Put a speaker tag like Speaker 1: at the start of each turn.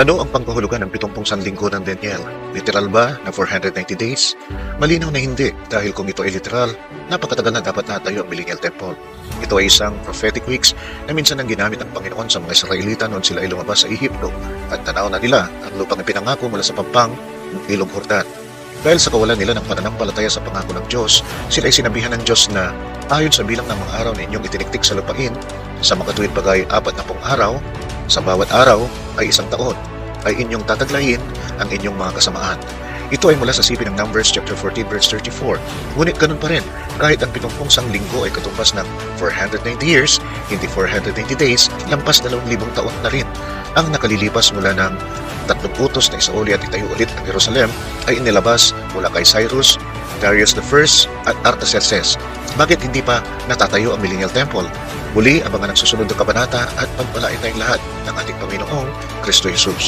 Speaker 1: Ano ang pangkahulugan ng 70 sanlinggo ng Daniel? Literal ba na 490 days? Malinaw na hindi dahil kung ito ay literal, napakatagal na dapat natayo ang Millennial Temple. Ito ay isang prophetic weeks na minsan ang ginamit ng Panginoon sa mga Israelita noon sila ay lumabas sa Ehipto at tanaw na nila ang lupang ipinangako mula sa pampang ng Ilog Hordan. Dahil sa kawalan nila ng pananampalataya sa pangako ng Diyos, sila ay sinabihan ng Diyos na ayon sa bilang ng mga araw na inyong itiniktik sa lupain, sa makatuwid bagay apat na pong araw, sa bawat araw ay isang taon, ay inyong tataglayin ang inyong mga kasamaan. Ito ay mula sa sipin ng Numbers chapter 14 verse 34. Ngunit ganun pa rin, kahit ang 70 sang linggo ay katumbas ng 490 years, hindi 490 days, lampas 2,000 taon na rin. Ang nakalilipas mula ng tatlong utos na isauli at itayo ulit ang Jerusalem ay inilabas mula kay Cyrus, Darius I at Artaxerxes. Bakit hindi pa natatayo ang Millennial Temple? Muli, abangan ang susunod na kabanata at pagpalain tayong lahat ng ating Panginoong Kristo Jesus.